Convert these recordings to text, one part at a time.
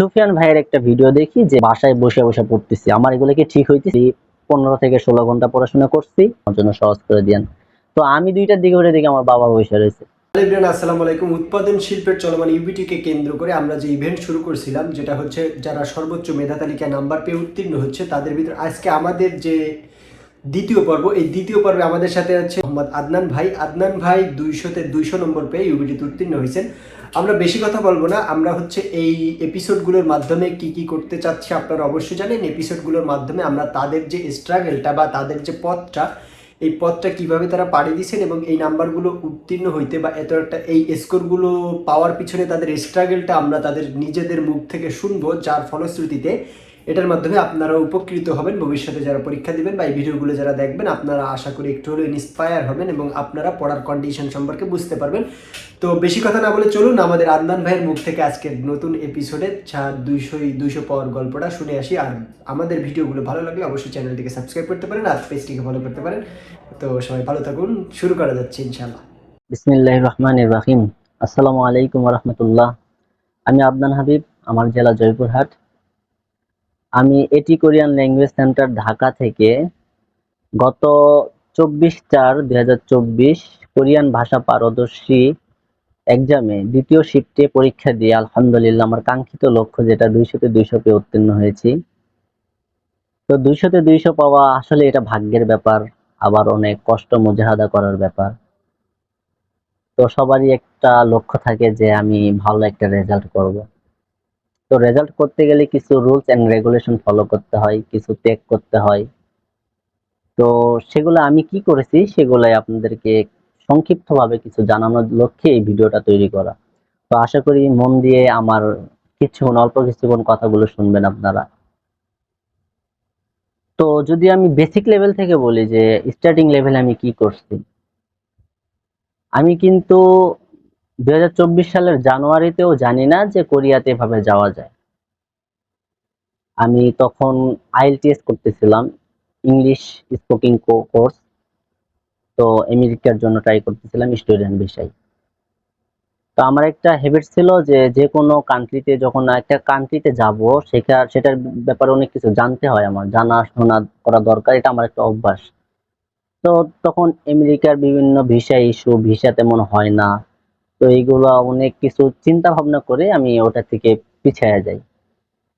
সুফিয়ান ভাইয়ের একটা ভিডিও দেখি যে বাসায় বসে বসে পড়তেছি। আমার এগুলো কি ঠিক হইতেছি? পনেরো থেকে ষোলো ঘণ্টা পড়াশোনা করছি। আমার জন্য সহজ করে দিয়েন। তো আমি দুইটার দিকে উঠে দেখি আমার বাবা বসে রয়েছে। আসসালামু আলাইকুম। উৎপাদন শিল্পের চলমান ইউবিটিকে কেন্দ্র করে আমরা যে ইভেন্ট শুরু করছিলাম, যেটা হচ্ছে যারা সর্বোচ্চ মেধা তালিকায় নাম্বার পেয়ে উত্তীর্ণ হচ্ছে, তাদের ভিতর আজকে আমাদের যে দ্বিতীয় পর্ব, এই দ্বিতীয় পর্বে আমাদের সাথে আছে মোহাম্মদ আদনান ভাই। আদনান ভাই দুইশোতে দুইশো নম্বর পেয়ে ইউবিটিতে উত্তীর্ণ হয়েছেন। আমরা বেশি কথা বলব না, আমরা হচ্ছে এই এপিসোডগুলোর মাধ্যমে কি কি করতে চাচ্ছি আপনারা অবশ্যই জানেন। এপিসোডগুলোর মাধ্যমে আমরা তাদের যে স্ট্রাগলটা বা তাদের যে পথটা, এই পথটা কীভাবে তারা পাড়ি দিয়েছেন এবং এই নাম্বারগুলো উত্তীর্ণ হইতে বা এত একটা এই স্কোরগুলো পাওয়ার পিছনে তাদের স্ট্রাগলটা আমরা তাদের নিজেদের মুখ থেকে শুনব, যার ফলশ্রুতিতে এটার মাধ্যমে আপনারা উপকৃত হবেন, ভবিষ্যতে যারা পরীক্ষা দিবেন বা এই ভিডিওগুলো যারা দেখবেন, আপনারা আশা করি একটু হলেও ইন্সপায়ার হবেন এবং আপনারা পড়ার কন্ডিশন সম্পর্কে বুঝতে পারবেন। তো বেশি কথা না বলে চলুন, আমাদের আদনান ভাইয়ের মুখ থেকে আজকের নতুন এপিসোডে চার দুইশো দুইশো পাওয়ার গল্পটা শুনে আসি। আর আমাদের ভিডিওগুলো ভালো লাগলে অবশ্যই চ্যানেলটিকে সাবস্ক্রাইব করতে পারেন আর পেজটিকে ফলো করতে পারেন। তো সবাই ভালো থাকুন, শুরু করা যাচ্ছে ইনশাল্লাহ বিসমিল্লাহ রহমান রাহিম। আসসালামু আলাইকুম রহমতুল্লাহ। আমি আদনান হাবিব, আমার জেলা জয়পুরহাট। আমি এটি কোরিয়ান ল্যাঙ্গুয়েজ সেন্টার ঢাকা থেকে গত চব্বিশ চার দুই কোরিয়ান ভাষা পারদর্শী এক্সামে দ্বিতীয় শিফটে পরীক্ষা দিয়ে আলহামদুলিল্লাহ আমার কাঙ্ক্ষিত লক্ষ্য যেটা দুইশোতে দুইশো পেয়ে উত্তীর্ণ হয়েছি। তো দুইশোতে দুইশো পাওয়া আসলে এটা ভাগ্যের ব্যাপার, আবার অনেক কষ্ট মুজাহাদা করার ব্যাপার। তো সবারই একটা লক্ষ্য থাকে যে আমি ভালো একটা রেজাল্ট করব। তো রেজাল্ট করতে গেলে কিছু রুলস এন্ড রেগুলেশন ফলো করতে হয়, কিছু ত্যাগ করতে হয়। তো সেগুলো আমি কি করেছি, সেগুলাই আপনাদেরকে সংক্ষিপ্তভাবে কিছু জানানোর লক্ষ্যে এই ভিডিওটা তৈরি করা। তো আশা করি মন দিয়ে আমার কিছুক্ষণ, অল্প কিছুক্ষণ কথাগুলো শুনবেন আপনারা। তো যদি আমি বেসিক লেভেল থেকে বলি যে স্টার্টিং লেভেলে আমি কি করছি, আমি কিন্তু দুই হাজার চব্বিশ সালের জানুয়ারিতেও জানি না যে কোরিয়াতে এভাবে যাওয়া যায়। আমি তখন আইএলটিএস করতেছিলাম, ইংলিশ স্পোকিং কোর্স। তো আমেরিকার জন্য ট্রাই করতেছিলাম স্টুডেন্ট বিষয় তো আমার একটা হ্যাবিট ছিল যে যে কোনো কান্ট্রিতে যখন একটা কান্ট্রিতে যাব সেটা সেটার ব্যাপারে অনেক কিছু জানতে হয় আমার। জানা শোনা করা দরকার, এটা আমার একটা অভ্যাস। তো তখন আমেরিকার বিভিন্ন ভিসা ইস্যু ভিসা তেমন হয় না। তো এইগুলো অনেক কিছু চিন্তা ভাবনা করে আমি ওটা থেকে পিছিয়ে যাই।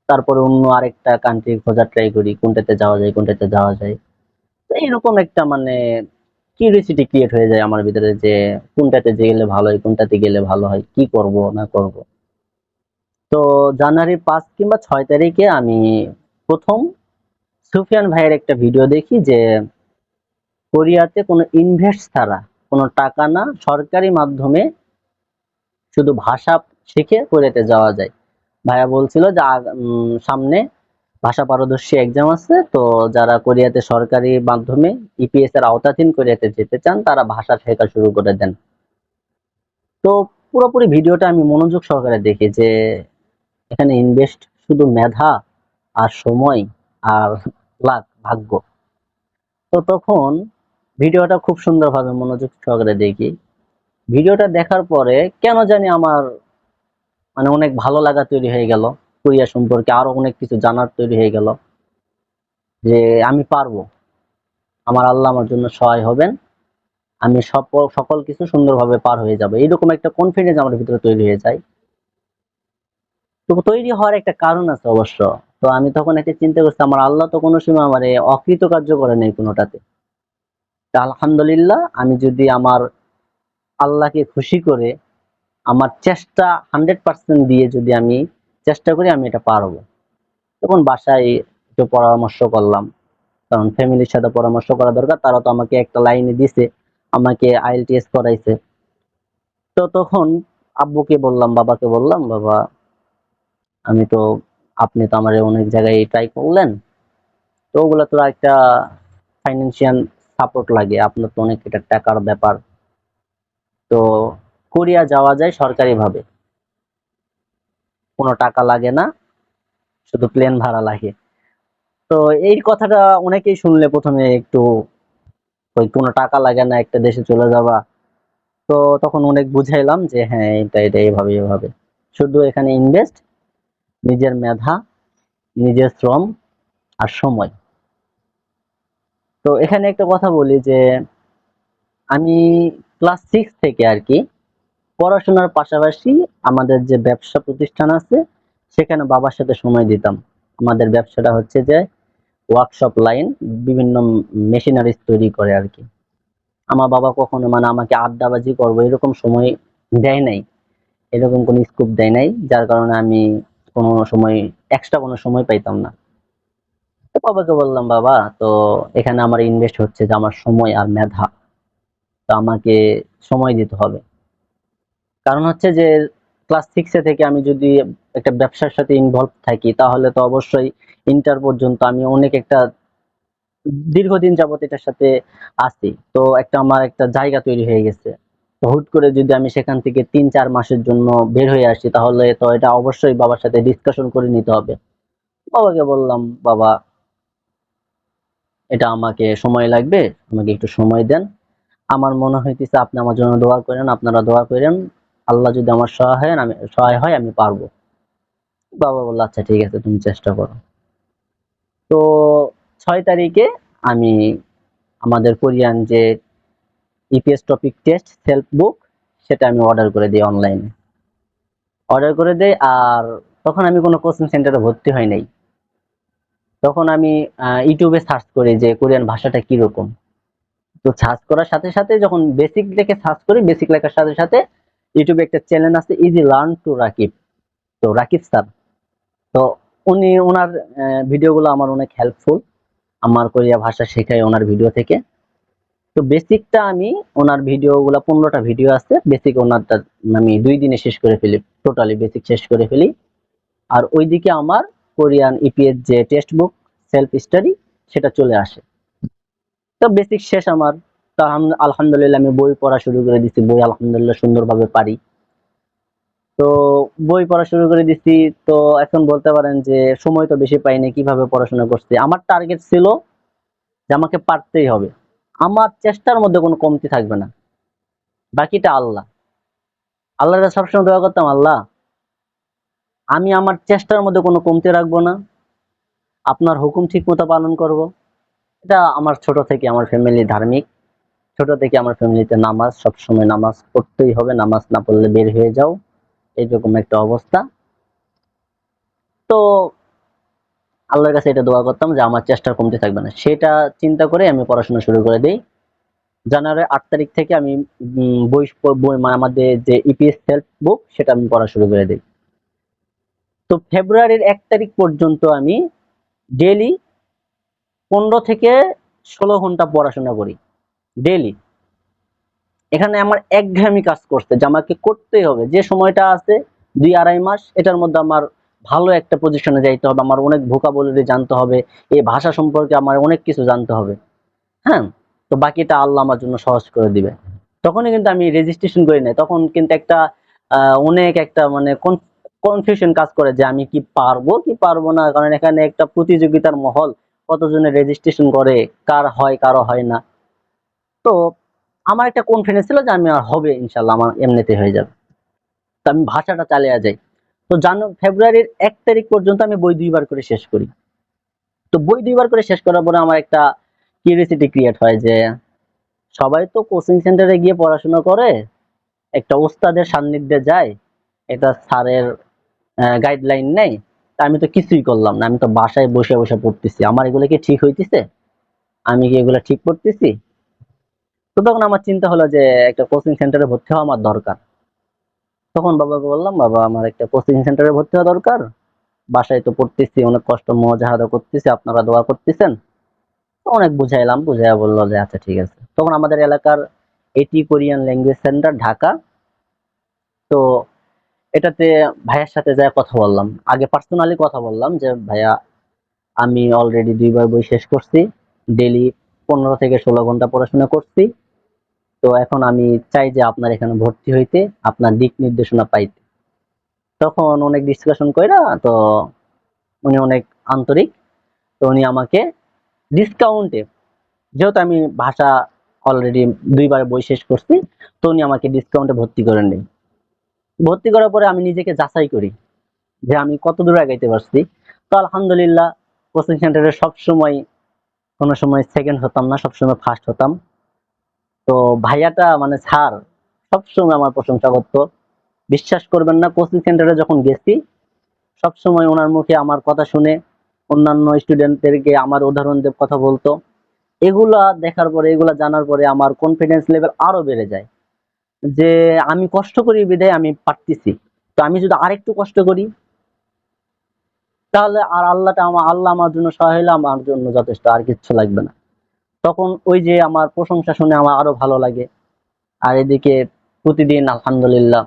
তারপরে অন্য আরেকটা কান্ট্রি খোঁজার ট্রাই করি, কোনটাতে যাওয়া যায়, কোনটাতে যাওয়া যায়। তো এইরকম একটা মানে কিউরিয়াসিটি ক্রিয়েট হয়ে যায় আমার ভিতরে যে কোনটাতে যে গেলে ভালো হয়, কোনটাতে গেলে ভালো হয়, কি করব, না করব। তো জানুয়ারি পাঁচ কিংবা ছয় তারিখে আমি প্রথম সুফিয়ান ভাইয়ের একটা ভিডিও দেখি যে কোরিয়াতে কোনো ইনভেস্ট ছাড়া কোনো টাকা না সরকারি মাধ্যমে শুধু ভাষা শিখে কোরিয়াতে যাওয়া যায়। ভাইয়া বলছিল যে সামনে ভাষা পারদর্শী এক্সাম আছে, তো যারা কোরিয়াতে সরকারি মাধ্যমে ইপিএস এর আওতাধীন কোরিয়াতে যেতে চান, তারা ভাষা শেখা শুরু করে দেন। তো পুরোপুরি ভিডিওটা আমি মনোযোগ সহকারে দেখি যে এখানে ইনভেস্ট শুধু মেধা আর সময় আর লাক ভাগ্য। তো তখন ভিডিওটা খুব সুন্দরভাবে মনোযোগ সহকারে দেখি। ভিডিওটা দেখার পরে কেন জানি আমার মানে অনেক ভালো লাগা তৈরি হয়ে গেল, কোরিয়া সম্পর্কে আরও অনেক কিছু জানার তৈরি হয়ে গেল যে আমি পারব। আমার আল্লাহ আমার জন্য সহায় হবেন, আমি সপ- সকল কিছু সুন্দরভাবে পার হয়ে যাবে। এইরকম একটা কনফিডেন্স আমার ভিতরে তৈরি হয়ে যায়। তো তৈরি হওয়ার একটা কারণ আছে অবশ্য। তো আমি তখন একটা চিন্তা করছি, আমার আল্লাহ তো কোনো সময় আমার অকৃতকার্য করে নেই কোনোটাতে। আলহামদুলিল্লাহ, আমি যদি আমার আল্লাহকে খুশি করে আমার চেষ্টা হান্ড্রেড পার্সেন্ট দিয়ে যদি আমি চেষ্টা করি, আমি এটা পারব তখন বাসায় একটু পরামর্শ করলাম, কারণ ফ্যামিলির সাথে পরামর্শ করা দরকার, তারা তো আমাকে একটা লাইনে দিছে, আমাকে আইএলটিএস করাইছে। তো তখন আব্বুকে বললাম, বাবাকে বললাম, বাবা, আমি তো, আপনি তো আমার অনেক জায়গায় ট্রাই করলেন, তো ওগুলো তো একটা ফাইন্যান্সিয়াল সাপোর্ট লাগে, আপনার তো অনেক এটা টাকার ব্যাপার। তো কোরিয়া যাওয়া যায় সরকারি ভাবে কোনো টাকা লাগে না, শুধু প্লেন ভাড়া লাগে। তো এই কথাটা অনেকেই শুনলে প্রথমে একটু, ওই কোনো টাকা লাগে না, একটা দেশে চলে যাবা তো তখন অনেক বুঝাইলাম যে হ্যাঁ এটা এটা এভাবে এভাবে শুধু এখানে ইনভেস্ট নিজের মেধা, নিজের শ্রম আর সময়। তো এখানে একটা কথা বলি যে, আমি ক্লাস সিক্স থেকে আর কি, পড়াশোনার পাশাপাশি আমাদের যে ব্যবসা প্রতিষ্ঠান আছে, সেখানে বাবার সাথে সময় দিতাম। আমাদের ব্যবসাটা হচ্ছে যে ওয়ার্কশপ লাইন বিভিন্ন মেশিনারিজ তৈরি করে আর কি। আমার বাবা কখনো মানে আমাকে আড্ডাবাজি করব এরকম সময় দেয় নাই, এরকম কোনো স্কোপ দেয় নাই, যার কারণে আমি কোনো সময় এক্সট্রা কোনো সময় পাইতাম না। তো বাবাকে বললাম, বাবা, তো এখানে আমার ইনভেস্ট হচ্ছে যে আমার সময় আর মেধা। আমাকে সময় দিতে হবে। কারণ হচ্ছে যে ক্লাস সিক্সে থেকে আমি যদি একটা ব্যবসার সাথে ইনভলভ থাকি, তাহলে তো অবশ্যই ইন্টার পর্যন্ত আমি অনেক একটা দীর্ঘদিন যাবত এটার সাথে আছি। তো একটা আমার একটা জায়গা তৈরি হয়ে গেছে। তো হুট করে যদি আমি সেখান থেকে তিন চার মাসের জন্য বের হয়ে আসি, তাহলে তো এটা অবশ্যই বাবার সাথে ডিসকাশন করে নিতে হবে। বাবাকে বললাম, বাবা, এটা আমাকে সময় লাগবে, আমাকে একটু সময় দেন। আমার মনে হইতেছে আপনি আমার জন্য দোয়া করেন, আপনারা দোয়া করেন। আল্লাহ যদি আমার সহায় হয়, আমি সহায় হয়, আমি পারব। বাবা বলল আচ্ছা ঠিক আছে, তুমি চেষ্টা করো। তো ছয় তারিখে আমি আমাদের কোরিয়ান যে EPS TOPIK test self book সেটা আমি অর্ডার করে দিই অনলাইনে অর্ডার করে দেই, আর তখন আমি কোনো কোচিং সেন্টারে ভর্তি হয় নাই। তখন আমি ইউটিউবে সার্চ করি যে কোরিয়ান ভাষাটা কীরকম। তো সার্চ করার সাথে সাথে যখন বেসিক লিখে সার্চ করি বেসিক লেখার সাথে সাথে ইউটিউবে একটা চ্যানেল আছে ইজি লার্ন টু রাকিব তো রাকিব স্যার। তো উনি ওনার ভিডিওগুলো আমার অনেক হেল্পফুল আমার কোরিয়া ভাষা শেখায় ওনার ভিডিও থেকে। তো বেসিকটা আমি, ওনার ভিডিওগুলো পনেরোটা ভিডিও আছে। বেসিক ওনারটা আমি দুই দিনে শেষ করে ফেলি। টোটালি বেসিক শেষ করে ফেলি। আর ওইদিকে আমার কোরিয়ান ইপিএস যে টেক্সট বুক সেলফ স্টাডি সেটা চলে আসে। তো বেসিক শেষ আমার। তা আলহাম- আলহামদুলিল্লাহ আমি বই পড়া শুরু করে দিছি। বই আলহামদুলিল্লাহ সুন্দরভাবে পারি। তো বই পড়া শুরু করে দিছি। তো এখন বলতে পারেন যে সময় তো বেশি পাইনি কীভাবে পড়াশোনা করছি। আমার টার্গেট ছিল যে আমাকে পারতেই হবে। আমার চেষ্টার মধ্যে কোনো কমতি থাকবে না। বাকিটা আল্লাহ। আল্লাহর কাছে সবসময় দোয়া করতাম, আল্লাহ, আমি আমার চেষ্টার মধ্যে কোনো কমতি রাখব না। আপনার হুকুম ঠিক মতো পালন করব। এটা আমার ছোট থেকে আমার ফ্যামিলি ধার্মিক। ছোট থেকে আমার ফ্যামিলিতে নামাজ, সবসময় নামাজ পড়তেই হবে, নামাজ না পড়লে বের হয়ে যাও। এইরকম একটা অবস্থা। তো আল্লাহর কাছে এটা দোয়া করতাম যে আমার চেষ্টার কমতে থাকবে না। সেটা চিন্তা করে আমি পড়াশোনা শুরু করে দিই। জানুয়ারি আট তারিখ থেকে আমি বই বই আমাদের যে ইপিএস সেলফ বুক সেটা আমি পড়া শুরু করে দিই। তো ফেব্রুয়ারির এক তারিখ পর্যন্ত আমি ডেলি পনেরো থেকে ষোলো ঘণ্টা পড়াশোনা করি ডেলি এখানে আমার একঘেয়েমি কাজ করছে, যে আমাকে করতেই হবে। যে সময়টা আছে, দুই আড়াই মাস, এটার মধ্যে আমার ভালো একটা পজিশনে যাইতে হবে, আমার অনেক ভোকাবুলারি জানতে হবে, এই ভাষা সম্পর্কে আমার অনেক কিছু জানতে হবে। হ্যাঁ? তো বাকিটা আল্লাহ আমার জন্য সহজ করে দিবে। তখনই কিন্তু আমি রেজিস্ট্রেশন করি নাই। তখন কিন্তু একটা অনেক একটা মানে কনফিউশন কাজ করে যে আমি কি পারব কি পারব না? কারণ এখানে একটা প্রতিযোগিতার মহল। কতজনে রেজিস্ট্রেশন করে, কার হয়, কারও হয় না। তো আমার একটা কনফিডেন্স ছিল যে আমি আর হবে, ইনশাল্লাহ আমার এমনিতে হয়ে যাবে। তো আমি ভাষাটা চালিয়ে যাই। তো জানো ফেব্রুয়ারির এক তারিখ পর্যন্ত আমি বই দুইবার করে শেষ করি। তো বই দুইবার করে শেষ করার পরে আমার একটা কিউরিয়াসিটি ক্রিয়েট হয় যে, সবাই তো কোচিং সেন্টারে গিয়ে পড়াশোনা করে, একটা ওস্তাদের সান্নিধ্যে যায় এটা স্যারের গাইডলাইন নেই তা আমি তো কিছুই করলাম না, আমি তো বাসায় বসে বসে পড়তেছি। আমার এগুলো কি ঠিক হইতেছে? আমি কি এগুলো ঠিক করতেছি? তো তখন আমার চিন্তা হলো যে একটা কোচিং সেন্টারে ভর্তি হওয়া আমার দরকার। তখন বাবাকে বললাম, বাবা, আমার একটা কোচিং সেন্টারে ভর্তি হওয়া দরকার। বাসায় তো পড়তেছি, অনেক কষ্ট মজাহাদা করতেছি, আপনারা দোয়া করতেছেন। অনেক বুঝাইলাম, বুঝাইয়া বলল যে আচ্ছা ঠিক আছে। তখন আমাদের এলাকার এটি কোরিয়ান ল্যাঙ্গুয়েজ সেন্টার, ঢাকা। তো এটাতে ভাইয়ের সাথে যায় কথা বললাম। আগে পার্সোনালি কথা বললাম যে, ভাইয়া, আমি অলরেডি দুইবার বই শেষ করছি। ডেলি পনেরো থেকে ষোলো ঘণ্টা পড়াশোনা করছি। তো এখন আমি চাই যে আপনার এখানে ভর্তি হইতে, আপনার দিক নির্দেশনা পাইতে। তখন অনেক ডিসকাশন কইরা, তো উনি অনেক আন্তরিক। তো উনি আমাকে ডিসকাউন্টে যেহেতু আমি ভাষা অলরেডি দুইবার বই শেষ করছি, তো উনি আমাকে ডিসকাউন্টে ভর্তি করে নেই ভর্তি করার পরে আমি নিজেকে যাচাই করি যে আমি কত দূর আগাইতে পারছি। তো আলহামদুলিল্লাহ, কোচিং সেন্টারে সবসময়, কোনো সময় সেকেন্ড হতাম না, সবসময় ফার্স্ট হতাম। তো ভাইয়াটা মানে স্যার সবসময় আমার প্রশংসা করতো বিশ্বাস করবেন না, কোচিং সেন্টারে যখন গেছি, সবসময় ওনার মুখে আমার কথা শুনে অন্যান্য স্টুডেন্টদেরকে আমার উদাহরণ দিয়ে কথা বলতো। এগুলা দেখার পরে, এগুলা জানার পরে আমার কনফিডেন্স লেভেল আরও বেড়ে যায়। যে আমি কষ্ট করি বিধায় আমি পারতেছি। তো আমি যদি আরেকটু কষ্ট করি, তাহলে আর আল্লাহটা আমার আল্লাহ আমার জন্য সহায় হলে আমার জন্য যথেষ্ট, আর কিচ্ছু লাগবে না। তখন ওই যে আমার প্রশংসা শুনে আমার আরও ভালো লাগে। আর এদিকে প্রতিদিন আলহামদুলিল্লাহ,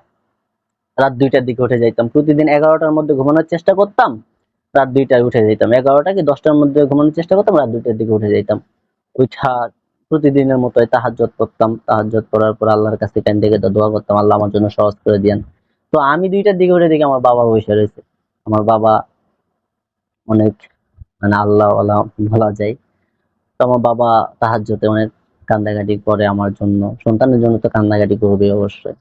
রাত দুইটার দিকে উঠে যাইতাম। প্রতিদিন এগারোটার মধ্যে ঘুমানোর চেষ্টা করতাম, রাত দুইটায় উঠে যাইতাম। এগারোটা কি দশটার মধ্যে ঘুমানোর চেষ্টা করতাম, রাত দুইটার দিকে উঠে যাইতাম। উঠা প্রতিদিনের মতো তাহাজ্জত করতাম তাহাজ্জত করার পর আল্লাহর কাছে কান থেকে দোয়া করতাম, আল্লাহ আমার জন্য সহজ করে দিয়েন। তো আমি দুইটার দিকে উঠে দেখি আমার বাবা বসে রয়েছে। আমার বাবা অনেক মানে আল্লাহ আল্লাহ বলা যায়। তো আমার বাবা তাহাজ্জতে অনেক কান্দাকাটি করে আমার জন্য। সন্তানের জন্য তো কান্দাকাটি করবে অবশ্যই।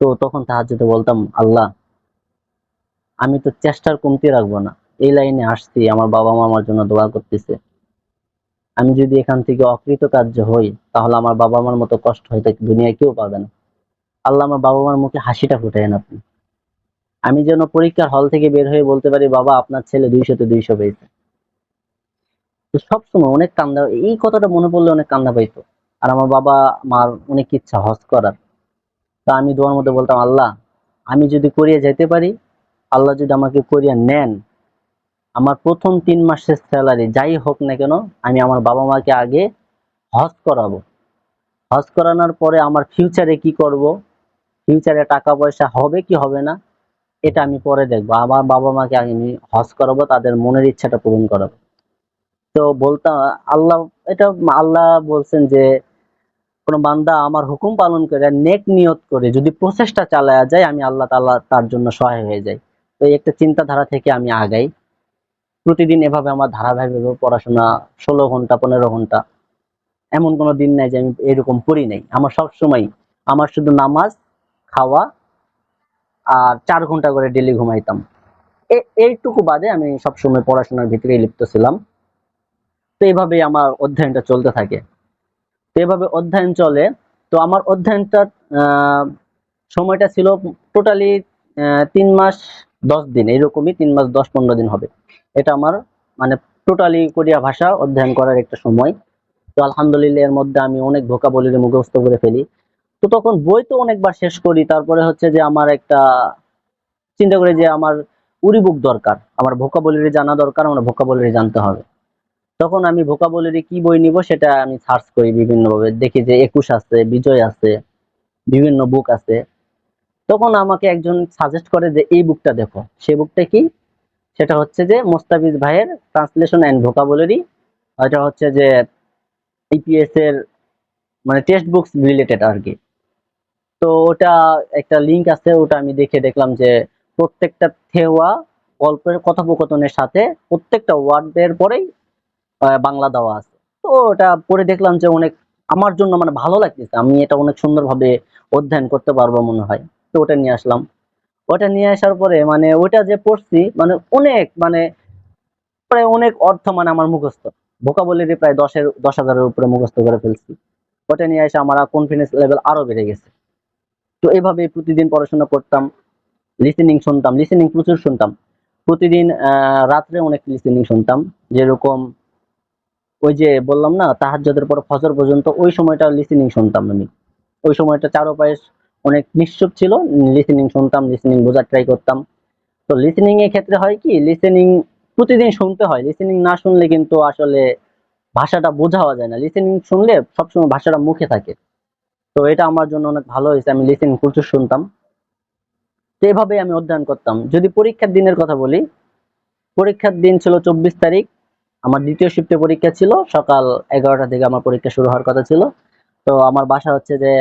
তো তখন তাহাজ্জতে বলতাম, আল্লাহ, আমি তো চেষ্টার কমতি রাখব না। এই লাইনে আসছি, আমার বাবা মা আমার জন্য দোয়া করতেছে। আমি যদি এখান থেকে অকৃতকার্য হই, তাহলে আমার বাবা মার মতো কষ্ট হয়তো দুনিয়ায় কেউ পাবে না। আল্লাহ আমার বাবা মার মুখে হাসিটা ফুটায়েন আপনি। আমি যেন পরীক্ষার হল থেকে বের হয়ে বলতে পারি, বাবা, আপনার ছেলে দুইশোতে দুইশো পেয়েছে। সবসময় অনেক কান্দা এই কথাটা মনে পড়লে অনেক কান্দা পাইতো। আর আমার বাবা মার অনেক ইচ্ছা হজ করার। তা আমি দোয়ার মধ্যে বলতাম, আল্লাহ, আমি যদি করিয়ে যেতে পারি, আল্লাহ যদি আমাকে করিয়ে নেন আমার প্রথম তিন মাসের স্যালারি যাই হোক না কেন, আমি আমার বাবা মাকে আগে হজ করাবো। হজ করানোর পরে আমার ফিউচারে কি করব? ফিউচারে টাকা পয়সা হবে কি হবে না, এটা আমি পরে দেখব। আমার বাবা মাকে আমি হজ করাবো, তাদের মনের ইচ্ছাটা পূরণ করাবো। তো বলতাম আল্লাহ, এটা আল্লাহ বলছেন যে, কোনো বান্দা আমার হুকুম পালন করে, নেক নিয়ত করে যদি প্রচেষ্টা চালায়া যায়, আমি আল্লাহ তাআলা তার জন্য সহায় হয়ে যাই। তো একটা চিন্তাধারা থেকে আমি আগাই। প্রতিদিন এভাবে আমার ধারাবাহিকভাবে পড়াশোনা ষোলো ঘণ্টা, পনেরো ঘণ্টা। এমন কোনো দিন নাই যে আমি এরকম পড়ি নাই। আমার সব সময় আমার শুধু নামাজ, খাওয়া আর চার ঘণ্টা করে ডেলি ঘুমাইতাম। এইটুকু বাদে আমি সবসময় পড়াশোনার ভিতরে লিপ্ত ছিলাম। তো এইভাবেই আমার অধ্যয়নটা চলতে থাকে। তো এভাবে অধ্যয়ন চলে। তো আমার অধ্যয়নটা সময়টা ছিল টোটালি তিন মাস দশ দিন। এইরকমই তিন মাস দশ পনেরো দিন হবে। এটা আমার মানে টোটালি কোরিয়া ভাষা অধ্যয়ন করার একটা সময়। তো আলহামদুলিল্লাহ এর মধ্যে আমি অনেক ভোকাবুলারি মুখস্থ করে ফেলি। তো তখন বই তো অনেকবার শেষ করি, তারপরে হচ্ছে যে আমার একটা চিন্তা করি যে আমার উড়ি বুক দরকার, আমার ভোকাবুলারি জানা দরকার, আমার ভোকা ভোকাবুলারি জানতে হবে। তখন আমি ভোকাবুলারি কি বই নিব সেটা আমি সার্চ করি বিভিন্নভাবে, দেখি যে একুশ আছে, বিজয় আছে, বিভিন্ন বুক আছে। তখন আমাকে একজন সাজেস্ট করে যে এই বুকটা দেখো, সে বুকটা কি? সেটা হচ্ছে যে মোস্তাফিজ ভাইয়ের ট্রান্সলেশন অ্যান্ড ভোকাবুলারি এটা হচ্ছে যে ইপিএস এর মানে টেক্সট বুকস রিলেটেড আর কি। তো ওটা একটা লিংক আছে, ওটা আমি দেখে দেখলাম যে প্রত্যেকটা থেওয়া গল্পের কথোপকথনের সাথে প্রত্যেকটা ওয়ার্ডের পরেই বাংলা দেওয়া আছে। তো ওটা পড়ে দেখলাম যে অনেক আমার জন্য মানে ভালো লাগতেছে। আমি এটা অনেক সুন্দরভাবে অধ্যয়ন করতে পারব মনে হয়। তো ওটা নিয়ে আসলাম। ওটা নিয়ে আসার পরে মানে ওটা যে পড়ছি মানে অনেক মানে প্রায় অনেক অর্থ মানে আমার মুখস্থ। ভোকাবুলারি প্রায় দশের, দশ হাজারের উপরে মুখস্থ করে ফেলছি। ওটা নিয়ে এসে আমার কনফিডেন্স লেভেল আরও বেড়ে গেছে। তো এইভাবে প্রতিদিন পড়াশোনা করতাম লিসেনিং শুনতাম লিসেনিং প্রচুর শুনতাম। প্রতিদিন রাত্রে অনেক লিসেনিং শুনতাম। যেরকম ওই যে বললাম না, তাহাজ্জুদের পর ফজর পর্যন্ত ওই সময়টা লিসেনিং শুনতাম আমি। ওই সময়টা চারোপাশে অনেক নিশ্চুপ ছিল লিসেনিং শুনতাম লিসেনিং বোঝার ট্রাই করতাম। তো লিসেনিং এর ক্ষেত্রে হয় কি লিসেনিং প্রতিদিন শুনতে হয় লিসেনিং না শুনলে কিন্তু আসলে ভাষাটা বোঝাও যায় না। লিসেনিং শুনলে সবসময় ভাষাটা মুখে থাকে। তো এটা আমার জন্য অনেক ভালো হয়েছে, আমি লিসেনিং প্রচুর শুনতাম। তো এভাবে আমি অধ্যয়ন করতাম। যদি পরীক্ষার দিনের কথা বলি, পরীক্ষার দিন ছিল চব্বিশ তারিখ, আমার দ্বিতীয় শিফটে পরীক্ষা ছিল, সকাল এগারোটা থেকে আমার পরীক্ষা শুরু হওয়ার কথা ছিল। তো আমার বাসা হচ্ছে যে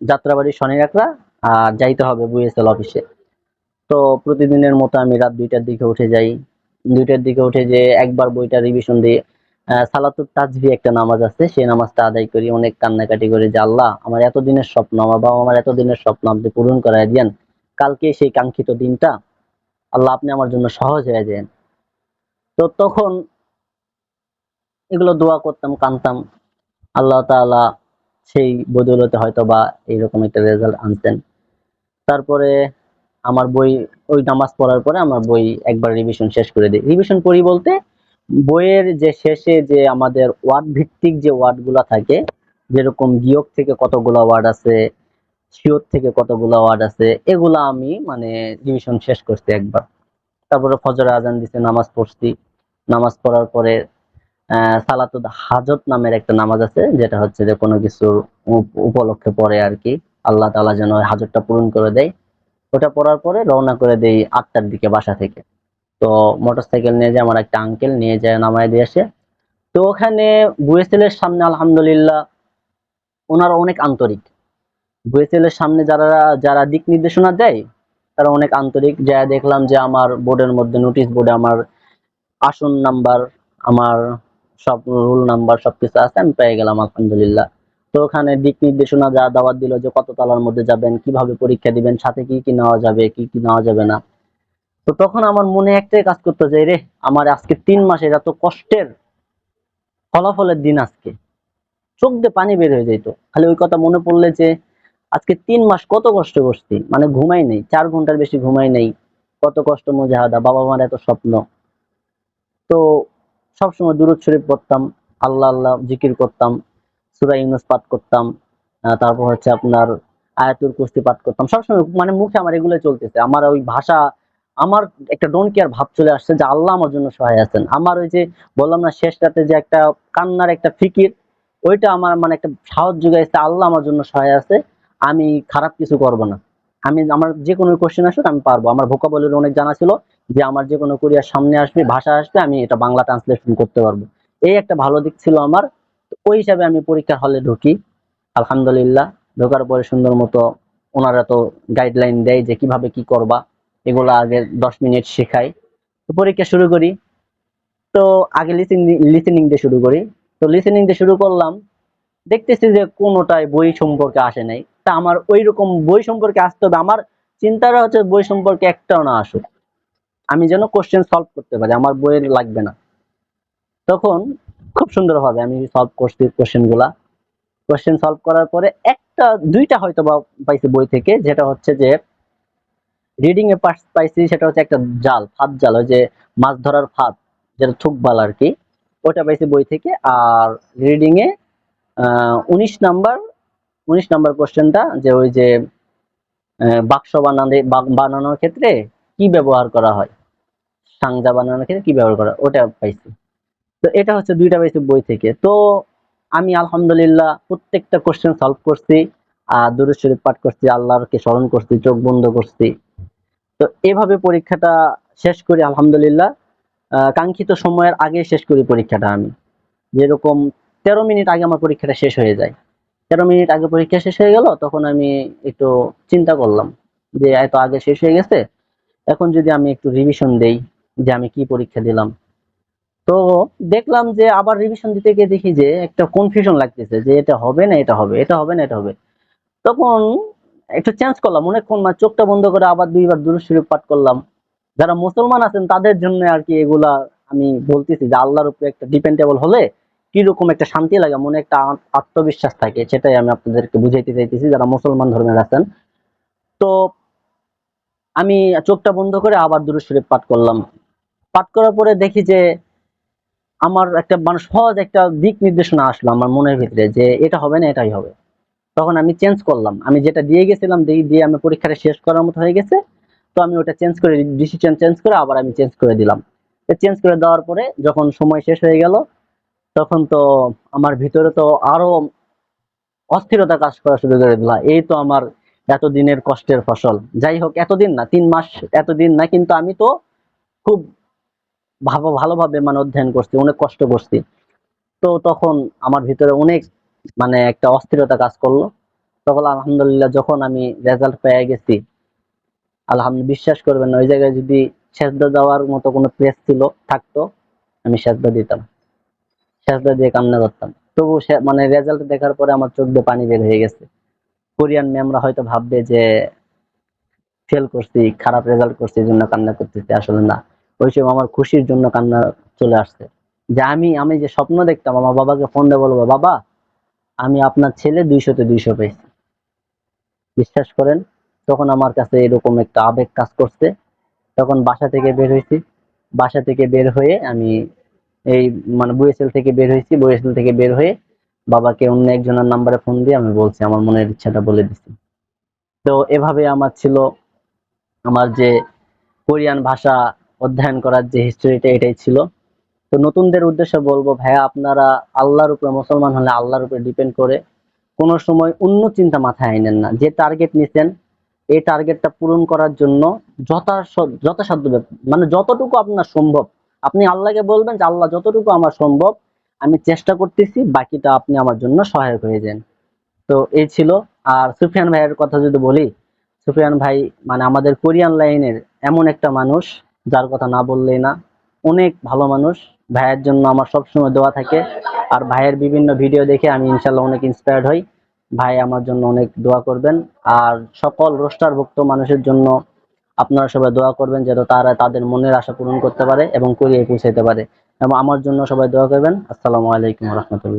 যাত্রাবাড়ি শনিরাকড়া আর যাইতে হবে বুয়েসএল অফিসে। তো প্রতিদিনের মতো আমি রাত দুইটার দিকে উঠে যাই। দুইটার দিকে উঠে যে একবার বইটা রিভিশন দিয়ে আহ, সালাতুত তাজবি একটা নামাজ আছে সেই নামাজটা আদায় করি। অনেক কান্নাকাটি করি যে আল্লাহ আমার এতদিনের স্বপ্ন আমার বাবা আমার এতদিনের স্বপ্ন আপনি পূরণ করাই দিয়েন। কালকে সেই কাঙ্ক্ষিত দিনটা আল্লাহ আপনি আমার জন্য সহজ হয়ে যান তো তখন এগুলো দোয়া করতাম কানতাম। আল্লাহ তাআলা সেই বদৌলতে হয়তো বা এইরকম একটা রেজাল্ট আনতেন তারপরে আমার বই, ওই নামাজ পড়ার পরে আমার বই একবার রিভিশন শেষ করে দিই। রিভিশন পড়ি বলতে বইয়ের যে শেষে যে আমাদের ওয়ার্ড ভিত্তিক যে ওয়ার্ডগুলা থাকে, যেরকম গিয়ক থেকে কতগুলো ওয়ার্ড আছে শিওর থেকে কতগুলো ওয়ার্ড আছে, এগুলা আমি মানে রিভিশন শেষ করছি একবার। তারপরে ফজরে আজান দিছে, নামাজ পড়ছি। নামাজ পড়ার পরে সালাতুদ হাজত নামের একটা নামাজ আছে, যেটা হচ্ছে যে কোনো কিছুর উপ- উপলক্ষে পড়ে আর কি। আল্লাহ তালা যেন হাজতটা পূরণ করে দেয়। ওটা পড়ার পরে রওনা করে দেই আটটার দিকে বাসা থেকে। তো মোটরসাইকেল নিয়ে যায় আমার একটা আঙ্কেল নিয়ে যায় নামায় দিয়ে আসে। তো ওখানে বুয়েসেলের সামনে আলহামদুলিল্লাহ ওনারা অনেক আন্তরিক। বুয়েসেলের সামনে যারা যারা দিক নির্দেশনা দেয়, তারা অনেক আন্তরিক। যা দেখলাম যে আমার বোর্ডের মধ্যে নোটিশ বোর্ডে আমার আসন নাম্বার আমার সব রুল নাম্বার সবকিছু আছে, আমি পেয়ে গেলাম, আলহামদুলিল্লাহ। তো ওখানে দিক নির্দেশনা যা দাওয়াত দিল যে কত তলার মধ্যে যাবেন, কীভাবে পরীক্ষা দিবেন, সাথে কি কি নেওয়া যাবে, কি কি নেওয়া যাবে না। তো তখন আমার মনে একটাই কাজ করতে যে রে আমার আজকে তিন মাসের এত কষ্টের ফলাফলের দিন আজকে। চোখ দিয়ে পানি বের হয়ে যেত খালি ওই কথা মনে পড়লে যে, আজকে তিন মাস কত কষ্ট করছি মানে ঘুমাই নেই, চার ঘণ্টার বেশি ঘুমাই নেই, কত কষ্ট মুজাহাদা বাবা মার এত স্বপ্ন। তো সবসময় দূরত শরীফ পড়তাম, আল্লাহ আল্লাহ জিকির করতাম, সুরা ইউনুস পাঠ করতাম তারপর হচ্ছে আপনার আয়াতুল কুস্তি পাঠ করতাম। সবসময় মানে মুখে আমার এগুলো চলতেছে। আমার ওই ভাষা, আমার একটা ডোন কেয়ার ভাব চলে আসছে যে আল্লাহ আমার জন্য সহায় আছেন। আমার ওই যে বললাম না শেষ রাতে যে একটা কান্নার একটা ফিকির, ওইটা আমার মানে একটা সাহস যোগাইছে আল্লাহ আমার জন্য সহায় আছে, আমি খারাপ কিছু করব না। আমি, আমার যে কোনো কোশ্চেন আসুক আমি পারব। আমার ভোকাবলের অনেক জানা ছিল। যে আমার যে কোনো কোরিয়ার সামনে আসবে, ভাষা আসবে, আমি এটা বাংলা ট্রান্সলেশন করতে পারব। এই একটা ভালো দিক ছিল আমার। ওই হিসাবে আমি পরীক্ষার হলে ঢুকি। আলহামদুলিল্লাহ, ঢোকার পরে সুন্দর মতো ওনারা তো গাইডলাইন দেয় যে কীভাবে কি করবা। এগুলো আগে দশ মিনিট শেখাই। তো পরীক্ষা শুরু করি। তো আগে লিসেনিং লিসেনিং দিয়ে শুরু করি। তো লিসেনিং দিয়ে শুরু করলাম। দেখতেছি যে কোনোটাই বই সম্পর্কে আসে নাই। তা আমার ওই রকম বই সম্পর্কে আসতে হবে। আমার চিন্তাটা হচ্ছে বই সম্পর্কে একটাও না আসুক। আমি যেন কোশ্চেন সলভ করতে পারি, আমার বইয়ের লাগবে না। তখন খুব সুন্দরভাবে আমি সলভ করছি কোশ্চেনগুলা। কোশ্চেন সলভ করার পরে একটা, দুইটা হয়তো বা পাইছি বই থেকে, যেটা হচ্ছে যে রিডিং এ পাইছি, সেটা হচ্ছে একটা জাল, ফাঁদ জাল, ওই যে মাছ ধরার ফাঁদ, যেটা থুকবাল আর কি ওটা পাইছি বই থেকে। আর রিডিং এ উনিশ নাম্বার উনিশ নাম্বার কোশ্চেনটা যে ওই যে বাক্স বানানোর ক্ষেত্রে কি ব্যবহার করা হয়? সাংজা বানানোর ক্ষেত্রে কি ব্যবহার করা? ওটা পাইছি। তো এটা হচ্ছে দুইটা পাইছি বই থেকে। তো আমি আলহামদুলিল্লাহ প্রত্যেকটা কোশ্চেন সলভ করছি আর দুরুদ শরীফ পাঠ করছি আল্লাহকে স্মরণ করছি, চোখ বন্ধ করছি। তো এভাবে পরীক্ষাটা শেষ করি আলহামদুলিল্লাহ। কাঙ্ক্ষিত সময়ের আগে শেষ করি পরীক্ষাটা আমি। যেরকম তেরো মিনিট আগে আমার পরীক্ষাটা শেষ হয়ে যায়। তেরো মিনিট আগে পরীক্ষা শেষ হয়ে গেল, তখন আমি একটু চিন্তা করলাম যে এত আগে শেষ হয়ে গেছে। এখন যদি আমি একটু রিভিশন দেই যে আমি কি পরীক্ষা দিলাম। তো দেখলাম যে আবার রিভিশন দিতে গিয়ে দেখি যে একটা কনফিউশন লাগতেছে যে এটা হবে না, এটা হবে এটা হবে না, এটা হবে। তখন একটু চেঞ্জ করলাম অনেকক্ষণ মানে চোখটা বন্ধ করে আবার দুইবার দুরূদ শরীফ পাঠ করলাম। যারা মুসলমান আছেন, তাদের জন্য আর কি এগুলা আমি বলতেছি যে আল্লাহর উপরে একটা ডিপেন্ডেবল হলে কীরকম একটা শান্তি লাগে, মনে একটা আত্মবিশ্বাস থাকে, সেটাই আমি আপনাদেরকে বুঝাইতে চাইতেছি, যারা মুসলমান ধর্মের আছেন। তো আমি চোখটা বন্ধ করে আবার দুরূদ শরীফ পাঠ করলাম। পাঠ করার পরে দেখি যে আমার একটা মানে সহজ একটা দিক নির্দেশনা আসলো আমার মনের ভিতরে যে এটা হবে না, এটাই হবে। তখন আমি চেঞ্জ করলাম। আমি যেটা দিয়ে গেছিলাম, দিয়ে আমি পরীক্ষাটা শেষ করার মতো হয়ে গেছে। তো আমি ওটা চেঞ্জ করে ডিসিশন চেঞ্জ করে আবার আমি চেঞ্জ করে দিলাম। চেঞ্জ করে দেওয়ার পরে যখন সময় শেষ হয়ে গেল, তখন তো আমার ভিতরে তো আরও অস্থিরতা কাজ করা শুরু করে দিলা। এই তো আমার এতদিনের কষ্টের ফসল। যাই হোক, এতদিন না, তিন মাস এতদিন না, কিন্তু আমি তো খুব ভালো ভালোভাবে মানে অধ্যয়ন করছি, অনেক কষ্ট করছি। তো তখন আমার ভিতরে অনেক মানে একটা অস্থিরতা কাজ করল। তখন আলহামদুলিল্লাহ যখন আমি রেজাল্ট পেয়ে গেছি, আলহামদুলিল্লাহ বিশ্বাস করবেন ওই জায়গায় যদি সেজদা দেওয়ার মতো কোনো প্লেস ছিল, থাকতো, আমি সেজদা দিতাম। সেজদা দিয়ে কান্না করতাম। তবু মানে রেজাল্ট দেখার পরে আমার চোখ দিয়ে পানি বের হয়ে গেছে। কোরিয়ান ম্যামরা হয়তো ভাববে যে ফেল করছি, খারাপ রেজাল্ট করছি, এই জন্য কান্না করতেছি, আসলে না। ওই সময় আমার খুশির জন্য কান্না চলে আসছে। যে আমি আমি যে স্বপ্ন দেখতাম, আমার বাবাকে ফোন দিয়ে বলব, বাবা, আমি আপনার ছেলে দুইশোতে দুইশো পেয়েছি। বিশ্বাস করেন, তখন আমার কাছে এরকম একটা আবেগ কাজ করছে। তখন বাসা থেকে বের হয়েছি। বাসা থেকে বের হয়ে আমি এই মানে বুয়েসেল থেকে বের হয়েছি। বুয়েসেল থেকে বের হয়ে বাবাকে অন্য একজনের নাম্বারে ফোন দিয়ে আমি বলছি, আমার মনের ইচ্ছাটা বলে দিছি। তো এভাবে আমার ছিল। আমার যে কোরিয়ান ভাষা অধ্যয়ন করার যে হিস্টোরিটা এটাই ছিল। তো নতুনদের উদ্দেশ্যে বলব, ভাইয়া, আপনারা আল্লাহর উপরে, মুসলমান হলে আল্লাহর উপরে ডিপেন্ড করে কোনো সময় অন্য চিন্তা মাথায় আনেন না। যে টার্গেট নিছেন এই টার্গেটটা পূরণ করার জন্য যথাস- যথাসাধ্য মানে যতটুকু আপনার সম্ভব, আপনি আল্লাহকে বলবেন যে, আল্লাহ, যতটুকু আমার সম্ভব, আমি চেষ্টা করতেছি, বাকিটা আপনি আমার জন্য সহায়ক হয়ে যান। তো এই ছিল। আর সুফিয়ান ভাইয়ের কথা যদি বলি, সুফিয়ান ভাই মানে আমাদের কোরিয়ান লাইনের এমন একটা মানুষ যার কথা না বললেই না। অনেক ভালো মানুষ। ভাইয়ের জন্য আমার সবসময় দোয়া থাকে। আর ভাইয়ের বিভিন্ন ভিডিও দেখে আমি ইনশাল্লাহ অনেক ইন্সপায়ার্ড হই। ভাই আমার জন্য অনেক দোয়া করবেন। আর সকল রোস্টার ভুক্ত মানুষের জন্য আপনারা সবাই দোয়া করবেন যাতে তারা তাদের মনের আশা পূরণ করতে পারে এবং কোরিয়ায় পৌঁছাতে পারে। এবং আমার জন্য সবাই দোয়া করবেন। আসসালামু আলাইকুম রহমতুল্লাহ।